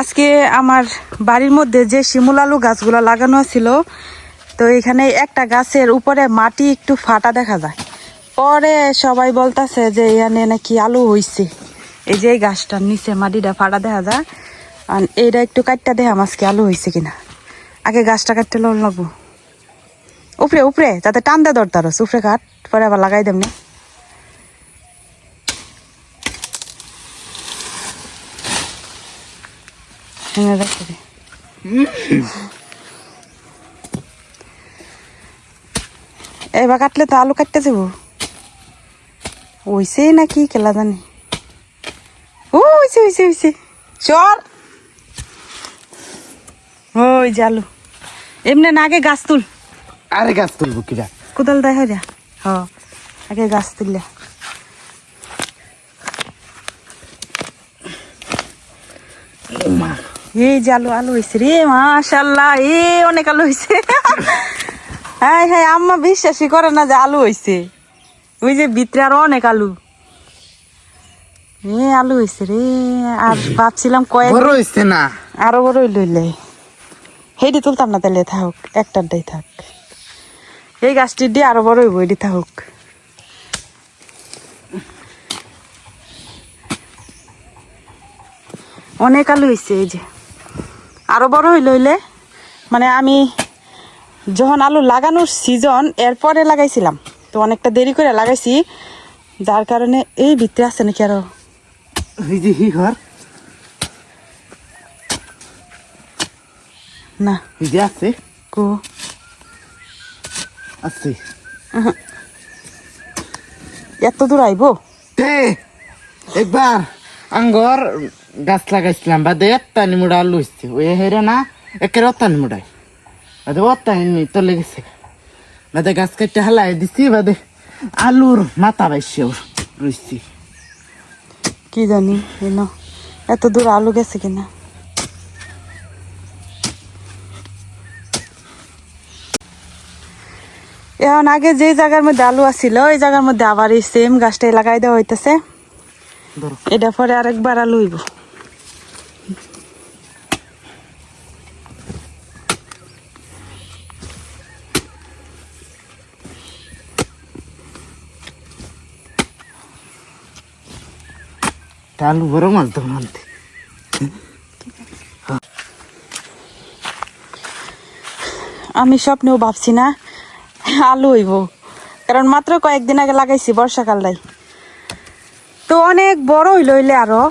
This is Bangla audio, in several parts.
আজকে আমার বাড়ির মধ্যে যে শিমুল আলু গাছগুলো লাগানো ছিল, তো এখানে একটা গাছের উপরে মাটি একটু ফাটা দেখা যায়। পরে সবাই বলতাছে যে এখানে নাকি আলু হইছে। এই যে গাছটার নিচে মাটিটা ফাটা দেখা যায়। আর এইটা একটু কাটটা দেখা আজকে আলু হইছে কিনা। আগে গাছটা কাটতে লোন লাগবো। উপরে উপরে, যাতে টান দেয় দরকার উপরে কাট, পরে আবার লাগাই দেমনি। হ্যাঁ রাখতে দে এবার কাটলে তো আলু কাটতে যাব। ওইসে নাকি কেলা জানি। ও ওইসে ওইসে ওইসে। চর ওই যে আলু। এমনি না আগে গাছ তুল। আরে গাছ তুলবো কিরা? কোদাল দেয় হয়ে হ আগে গাছ তুললে। এই যে আলু আলু হয়েছে রে মাশাল্লাহ এ অনেক আলু হয়েছে হ্যাঁ হ্যাঁ আম্মা বিশ্বাসই করে না যে আলু হয়েছে ওই যে ভিতরে আরও অনেক আলু। এ আলু হয়েছে রে আর ভাবছিলাম কয়েক বড় হইছে না। আরও বড় লইলে হেডি তুলতাম না তাহলে থাকুক একটার দাই থাক। এই গাছটি দিয়ে আরও বড় হইব এটি থাকুক। অনেক আলু হয়েছে এই যে। আরও বড় হইল হইলে? মানে আমি যখন আলু লাগানোর সিজন এরপরে লাগাইছিলাম। তো অনেকটা দেরি করে লাগাইছি। যার কারণে এই ভিতরে আছে নাকি আরও? না। আছে। কো? আছে। এত দূর আইবো? একবার আঙ্গর গাছ লাগাইছিলাম বাদে এত্তানি মুড়া আলু হইছে। ওই হেরে না একের অত্তানি মুড়াই বাদে অত্তানি তলে গেছে। বাদে গাছ কেটে হালাই দিছি বাদে আলুর মাথা বাইছে ওর রইছি। কি জানি এন এত দূর আলু গেছে কিনা। এখন আগে যে জায়গার মধ্যে আলু আছিল ওই জায়গার মধ্যে আবার এই সেম গাছটাই লাগাই দেওয়া হইতেছে। এটা পরে আরেকবার আলু হইব। আলু বড় তখন আনতে। আমি স্বপ্নেও ভাবছি না আলু হইব। কারণ মাত্র কয়েকদিন আগে লাগাইছি বর্ষাকালটাই তো অনেক বড় হইল হইলে আরও।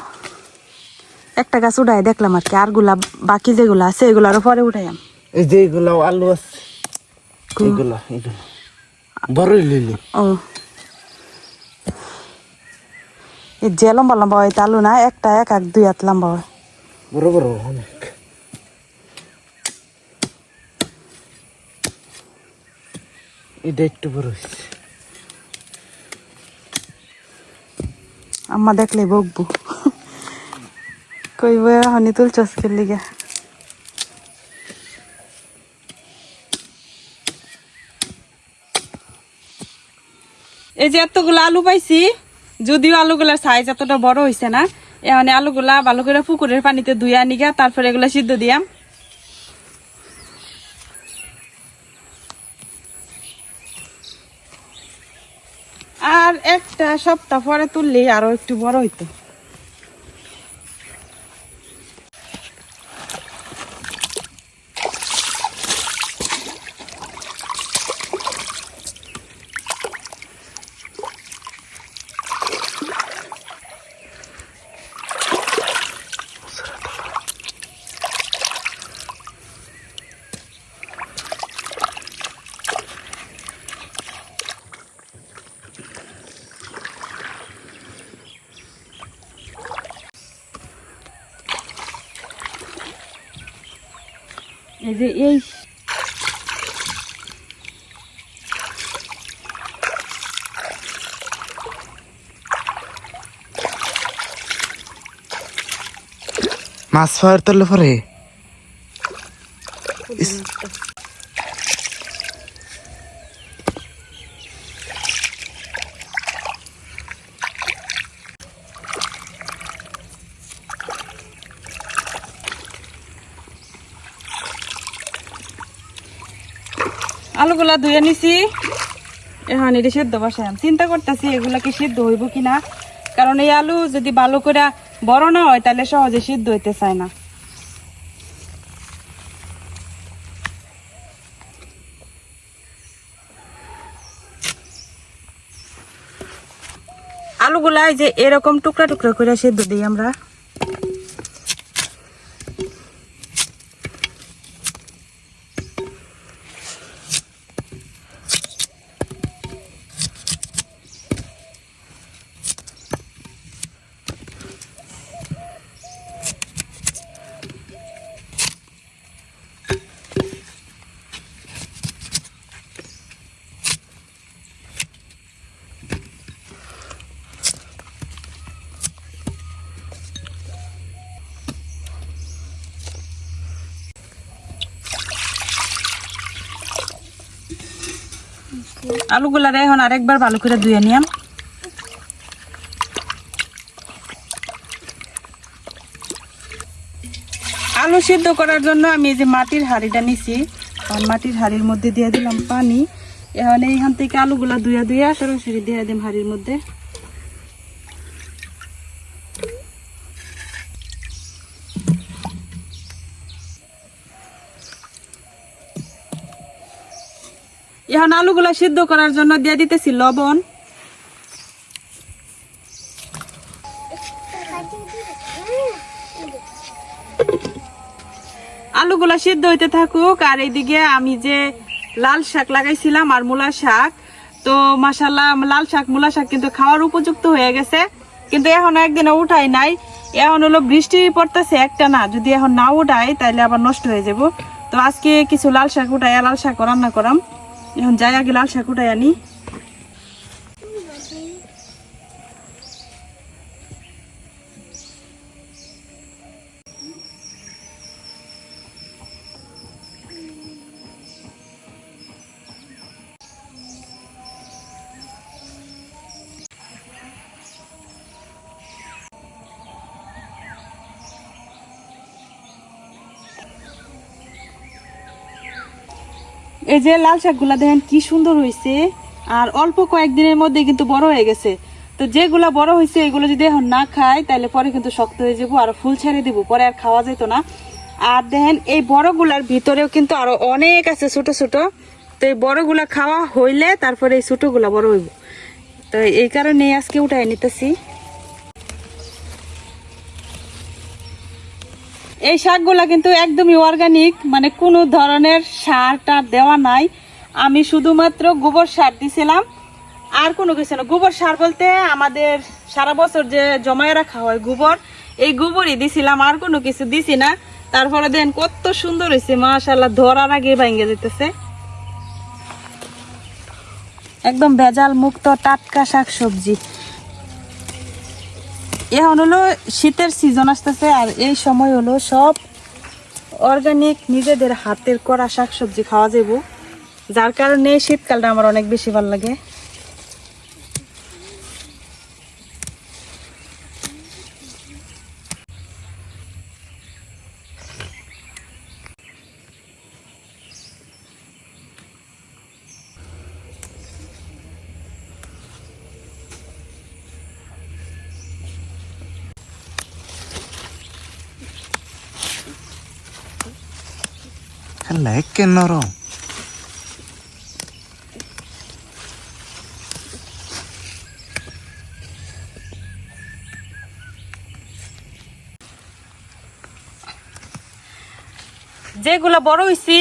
একটা গাছ উঠাই দেখলাম আর কি আরগুলা বাকি যেগুলো আছে এগুলো আরও পরে উঠাইম এই যে এগুলো আলু আছে এগুলো এগুলো। বড় লিলি ও এই যে লম্বা লম্বা হয় আলু না একটা এক এক দুই হাত লম্বা হয়। বড় বড় অনেক। এটা একটু বড় হয়েছে। আম্মা দেখলে বকবো। কইব হনি তুলছস কে লিগে? এই যে এতগুলো আলু পাইছি। যদিও আলুগুলার সাইজ এতটা বড় হয়েছে না মানে আলুগুলা ভালো করে পুকুরের পানিতে ধুইয়া নিগা, তারপরে এগুলো সিদ্ধ দিয়াম আর একটা সপ্তাহ পরে তুললে আরও একটু বড় হইতো। এই যে এই। মাছ পাওয়ার তলে পরে আলুগুলা ধুয়ে নিছি। এখন এটা সেদ্ধ বসাম চিন্তা করতেছি, এগুলা কি সিদ্ধ হইব কিনা? কারণ এই আলু যদি ভালো করে বড় না হয়, তাহলে সহজে সিদ্ধ হইতে চায় না। আলুগুলা যে এরকম টুকরা টুকরা করে সেদ্ধ দিই আমরা। আলুগুলারে এখন আরেকবার ভালো করে ধুয়ে নিয়াম। আলু সিদ্ধ করার জন্য আমি এই যে মাটির হাঁড়িটা নিছি। আর মাটির হাঁড়ির মধ্যে দিয়ে দিলাম পানি। এখন এইখান থেকে আলুগুলা ধুয়ে ধুয়ে সরাসরি দিয়ে দিম হাঁড়ির মধ্যে। এখন আলুগুলা সিদ্ধ করার জন্য দিয়ে দিতেছি লবণ। আলুগুলা সিদ্ধ হইতে থাকুক, আর এইদিকে আমি যে লাল শাক লাগাইছিলাম আর মূলা শাক, তো মাসাল্লাহ লাল শাক, মূলা শাক কিন্তু খাওয়ার উপযুক্ত হয়ে গেছে। কিন্তু এখন একদিনে উঠাই নাই, এখন হলো বৃষ্টি পড়তেছে একটা না, যদি এখন না উঠাই তাহলে আবার নষ্ট হয়ে যাব। তো আজকে কিছু লাল শাক উঠাই লাল শাক রান্না করাম। এখন যাই আগে লাল শাক উঠাই আনি। এই যে লাল শাকগুলা দেখেন, কি সুন্দর হয়েছে আর অল্প কয়েকদিনের মধ্যে কিন্তু বড় হয়ে গেছে। তো যেগুলা বড় হয়েছে এগুলো যদি এখন না খাই তাহলে পরে কিন্তু শক্ত হয়ে যাব, আর ফুল ছেড়ে দিব, পরে আর খাওয়া যেত না। আর দেখেন, এই বড়গুলার ভিতরেও কিন্তু আরও অনেক আছে ছোট ছোট। তো এই বড়গুলা খাওয়া হইলে তারপরে এই ছোটগুলা বড় হইব। তো এই কারণে আজকে উঠাই নিতেছি। এই শাকগুলা কিন্তু একদমই অর্গানিক মানে কোনো ধরনের সার টার দেওয়া নাই। আমি শুধুমাত্র গোবর সার দিছিলাম। আর কোনো কিছু না। গোবর সার বলতে আমাদের সারা বছর যে জমায় রাখা হয় গোবর, এই গোবরই দিছিলাম, আর কোনো কিছু দিছি না। তারপরে দেন কত সুন্দর হয়েছে মাশাল্লাহ ধরার আগে ভাঙ্গে যেতেছে। একদম ভেজাল মুক্ত টাটকা শাক সবজি এখন হলো শীতের সিজন আসতেছে আর এই সময় হলো সব অর্গানিক নিজেদের হাতের করা শাকসবজি খাওয়া যাব যার কারণে শীতকালটা আমার অনেক বেশি ভালো লাগে। নরম। যেগুলো বড় হয়েছি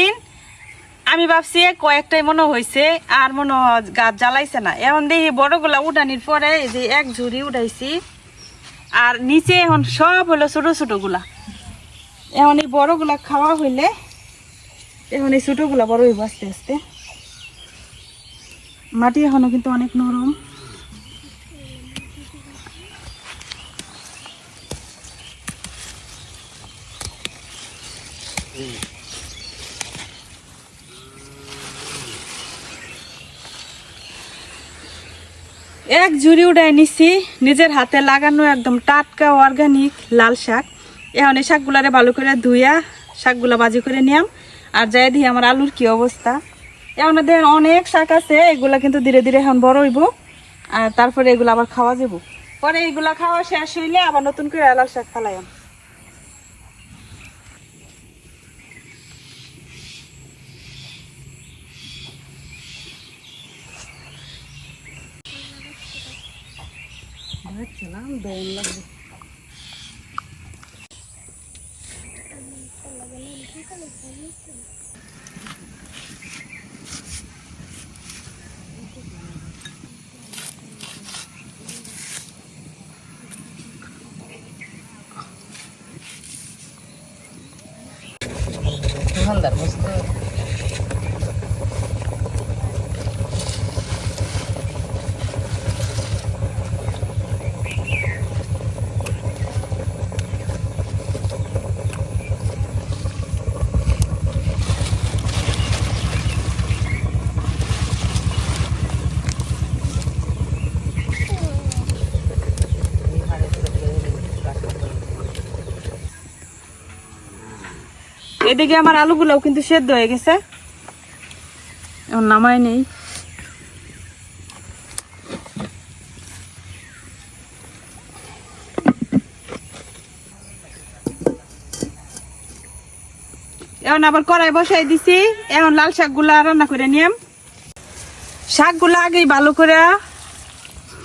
আমি ভাবছি কয়েকটাই মনে হয়েছে আর মনে গাছ জ্বালাইছে না। এখন দেখি বড়গুলা উঠানির পরে যে এক ঝুড়ি উঠাইছি আর নিচে এখন সব হলো ছোট ছোটগুলা এখন এই বড়গুলা খাওয়া হইলে এখন এই ছোটগুলা বড় হইব আস্তে আস্তে। মাটি এখনও কিন্তু অনেক নরম। এক ঝুড়ি উড়াই নিছি, নিজের হাতে লাগানো একদম টাটকা অর্গানিক লাল শাক। এখন এই শাকগুলারে ভালো করে ধুইয়া শাকগুলা বাজি করে নিয়াম। আর যাই দিয়ে আমার আলুর কি অবস্থা। আমাদের অনেক শাক আছে, এগুলা কিন্তু ধীরে ধীরে এখন বড় হইব। আর তারপরে এগুলো আবার খাওয়া যাব পরে এগুলা খাওয়া শেষ হইলে আবার নতুন করে লাল শাক ফালাইম Vamos a. এদিকে আমার আলুগুলোও কিন্তু সেদ্ধ হয়ে গেছে। এখন নামাই নেই। এখন আবার কড়াই বসাই দিছি। এখন লাল শাকগুলা রান্না করে নিয়াম। শাকগুলা আগেই ভালো করে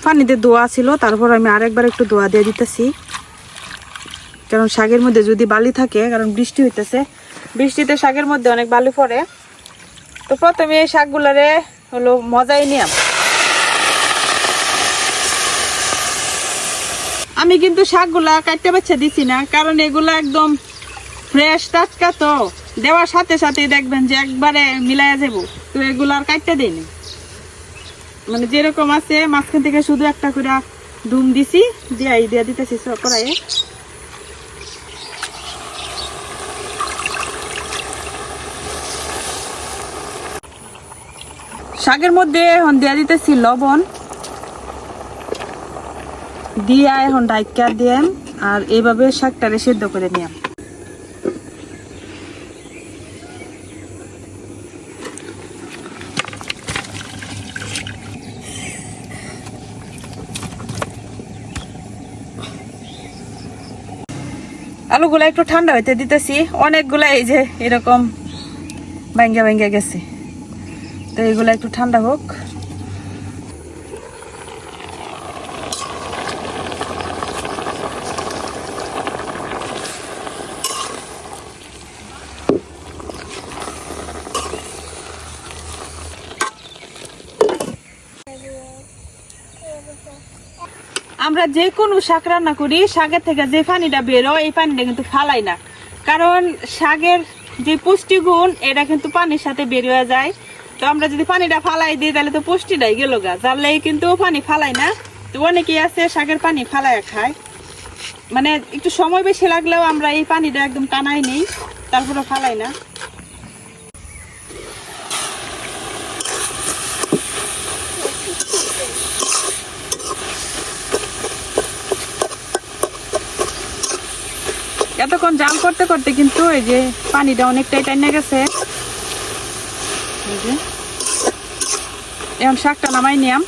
পানিতে ধোয়া ছিল, তারপর আমি আরেকবার একটু ধোয়া দিয়ে দিতেছি। কারণ শাকের মধ্যে যদি বালি থাকে, কারণ বৃষ্টি হইতেছে বৃষ্টিতে শাকের মধ্যে অনেক বালি পড়ে। তো প্রথমে এই শাকগুলারে হলো মজাই নিয়াম আমি কিন্তু শাকগুলা কাটতে বাচ্চা দিছি না, কারণ এগুলা একদম ফ্রেশ টাটকা তো। দেওয়ার সাথে সাথে দেখবেন যে একবারে মিলাইয়া যাব তো এগুলো আর কাটতে দিইনি। মানে যেরকম আছে, মাঝখান থেকে শুধু একটা করে ধুম দিছি দিয়ে দিয়ে দিতেছি কড়াইয়ে। শাকের মধ্যে এখন দেওয়া দিতেছি লবণ। দিয়া এখন ডাইকা দিয়ে আর এইভাবে শাকটারে সেদ্ধ করে নিয়াম। আলুগুলা একটু ঠান্ডা হইতে দিতেছি। অনেকগুলা এই যে এরকম ভাঙ্গা ভাঙ্গা গেছে। তো এগুলো একটু ঠান্ডা হোক। আমরা যে কোনো শাক রান্না করি, শাকের থেকে যে পানিটা বেরো, এই পানিটা কিন্তু ফালাই না। কারণ শাকের যে পুষ্টিগুণ, এটা কিন্তু পানির সাথে বের হয়ে যায়। তো আমরা যদি পানিটা ফালাই দিই, তাহলে তো পুষ্টিটাই গেল গা। জানলে কিন্তু পানি ফালাই না। তো অনেকেই আছে শাকের পানি ফালাই খায়। মানে একটু সময় বেশি লাগলেও আমরা এই পানিটা একদম টানাই নেই তারপরে ফালাই না। এতক্ষণ জাল করতে করতে কিন্তু এই যে পানিটা অনেকটাই টাইনে গেছে। এখন শাকটা নামাই নিয়াম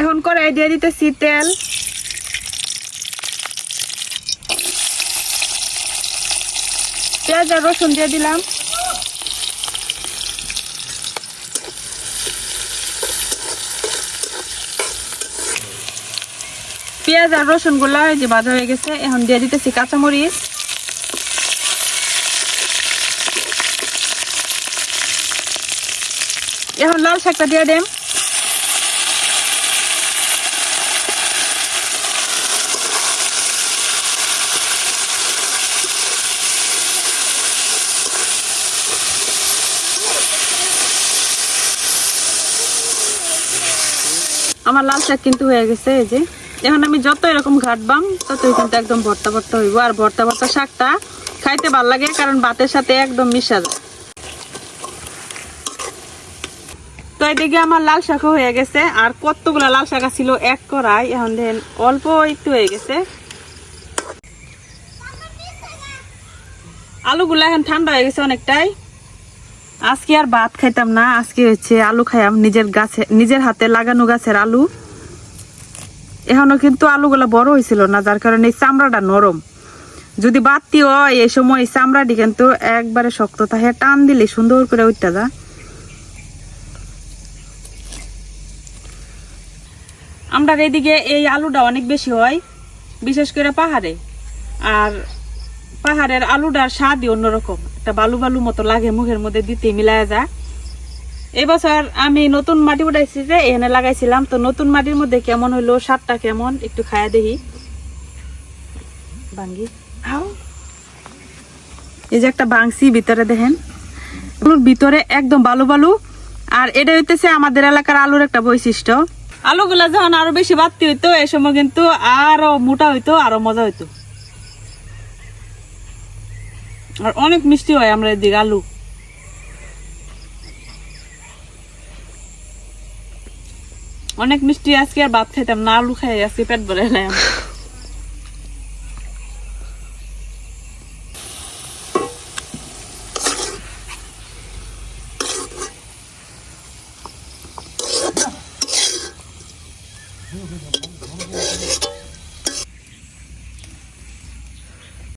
এখন কড়াই দিয়ে দিতেছি তেল। পেঁয়াজ আর রসুন দিয়ে দিলাম। পেঁয়াজ আর রসুনগুলা যে বাজা হয়ে গেছে, এখন দিয়ে দিতেছি কাঁচামরিচ। এখন লাল শাকটা দিয়ে দেন আমার লাল শাক কিন্তু হয়ে গেছে, এই যে। এখন আমি যত এরকম ঘাটবাম ততই কিন্তু একদম ভর্তা ভর্তা হইব। আর ভর্তা ভর্তা শাকটা খাইতে ভালো লাগে, কারণ ভাতের সাথে একদম মিশা যায়। তো এদিকে আমার লাল শাকও হয়ে গেছে, আর কতগুলা লাল শাক ছিল এক করাই এখন দেখেন অল্প একটু হয়ে গেছে। আলুগুলো এখন ঠান্ডা হয়ে গেছে অনেকটাই। আজকে আর ভাত খাইতাম না, আজকে হচ্ছে আলু খাইয়াম, নিজের গাছে, নিজের হাতে লাগানো গাছের আলু। এখনও কিন্তু আলুগুলো বড় হয়েছিল না, যার কারণে এই চামড়াটা নরম। যদি হয়, এই সময় এই চামড়াটি কিন্তু একবারে শক্ত থাকে টান দিলে সুন্দর করে উঠতে যা আমরা এদিকে এই আলুটা অনেক বেশি হয়, বিশেষ করে পাহাড়ে। আর পাহাড়ের আলুটার স্বাদই অন্যরকম। একটা বালু বালু মতো লাগে, মুখের মধ্যে দিতে মিলায় যায়। এবছর আমি নতুন মাটি উঠাইছি যে, এখানে লাগাইছিলাম। তো নতুন মাটির মধ্যে কেমন হইল, স্বাদটা কেমন? একটু খায়া দেখি। এই যে একটা বাংসি ভিতরে দেখেন। আলুর ভিতরে একদম বালু বালু। আর এটা হইতেছে আমাদের এলাকার আলুর একটা বৈশিষ্ট্য। আলুগুলা যখন আরও বেশি বাড়তি হইতো এই সময় কিন্তু আরও মোটা হইতো, আরও মজা হইতো। আর অনেক মিষ্টি হয় আমরা এদিকে আলু। অনেক মিষ্টি আজকে আর ভাত খাইতাম না, আলু খাই আজকে পেট ভরে এলাম